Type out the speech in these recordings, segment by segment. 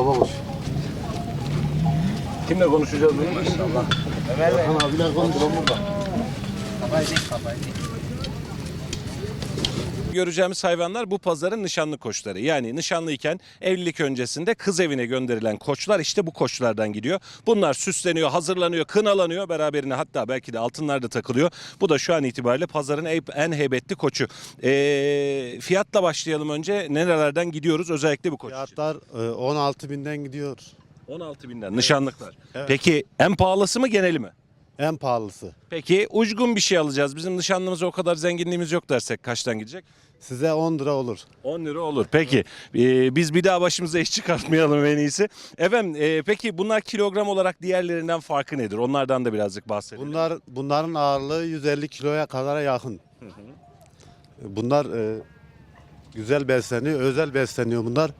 baba koş. Kimle konuşacağız bunu? Maşallah. Erkan abiler konuşuyor burada. Göreceğimiz hayvanlar bu pazarın nişanlı koçları. Yani nişanlıyken evlilik öncesinde kız evine gönderilen koçlar işte bu koçlardan gidiyor. Bunlar süsleniyor, hazırlanıyor, kınalanıyor. Beraberine hatta belki de altınlar da takılıyor. Bu da şu an itibariyle pazarın en- heybetli koçu. Ee, fiyatla başlayalım önce. Nerelerden gidiyoruz özellikle bu koç için? Fiyatlar e, 16 binden gidiyor. 16 binden nişanlıklar. Evet. Peki en pahalısı mı geneli mi? En pahalısı. Peki uygun bir şey alacağız. Bizim nişanlımıza o kadar zenginliğimiz yok dersek kaçtan gidecek? Size 10 lira olur. 10 lira olur. Peki e, biz bir daha başımıza iş çıkartmayalım en iyisi. Efendim e, peki bunlar kilogram olarak diğerlerinden farkı nedir? Onlardan da birazcık bahsedelim. Bunlar bunların ağırlığı 150 kiloya kadar yakın. Bunlar e, güzel besleniyor, özel besleniyor bunlar.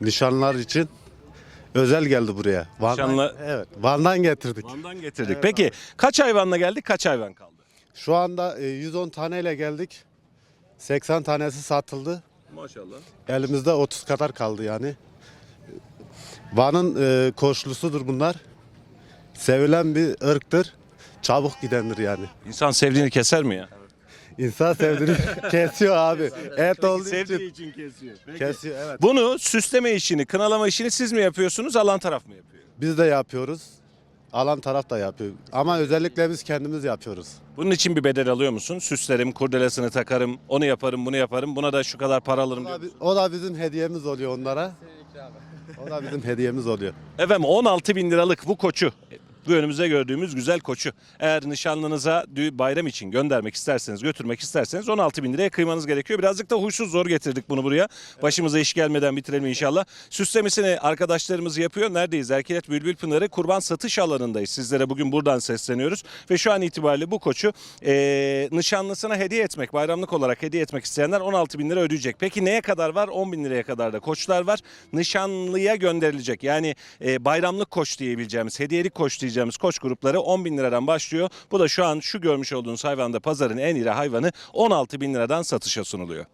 Nişanlar için özel geldi buraya. Van'dan, Nişanlı- Evet, Van'dan getirdik. Van'dan getirdik. Peki kaç hayvanla geldik? Kaç hayvan kaldı? Şu anda e, 110 taneyle geldik. 80 tanesi satıldı. Maşallah. Elimizde 30 kadar kaldı yani. Van'ın e, koşlusudur bunlar. Sevilen bir ırktır. Çabuk gidendir yani. İnsan sevdiğini keser mi ya? İnsan sevdiğini kesiyor abi. Et olduğu Sevdiği için için kesiyor. Peki. kesiyor evet. Bunu süsleme işini, kınalama işini siz mi yapıyorsunuz, alan taraf mı yapıyor? Biz de yapıyoruz. Alan taraf da yapıyor. Ama özellikle biz kendimiz yapıyoruz. Bunun için bir bedel alıyor musun? Süslerim, kurdelesini takarım, onu yaparım, bunu yaparım. Buna da şu kadar para alırım O diyor da, bi- o da bizim hediyemiz oluyor onlara. O da bizim hediyemiz oluyor. Efendim 16 bin liralık bu koçu bu önümüzde gördüğümüz güzel koçu eğer nişanlınıza bayram için göndermek isterseniz götürmek isterseniz 16 bin liraya kıymanız gerekiyor. Birazcık da huysuz zor getirdik bunu buraya. Başımıza iş gelmeden bitirelim inşallah. Süslemesini arkadaşlarımız yapıyor. Neredeyiz? Erkilet Bülbül Pınarı kurban satış alanındayız. Sizlere bugün buradan sesleniyoruz. Ve şu an itibariyle bu koçu eee, nişanlısına hediye etmek, bayramlık olarak hediye etmek isteyenler 16 bin lira ödeyecek. Peki neye kadar var? 10 bin liraya kadar da koçlar var. Nişanlıya gönderilecek. Yani e, bayramlık koç diyebileceğimiz, hediyelik koç diyeceğimiz koç grupları 10 bin liradan başlıyor. Bu da şu an şu görmüş olduğunuz hayvanda pazarın en iri hayvanı 16 bin liradan satışa sunuluyor.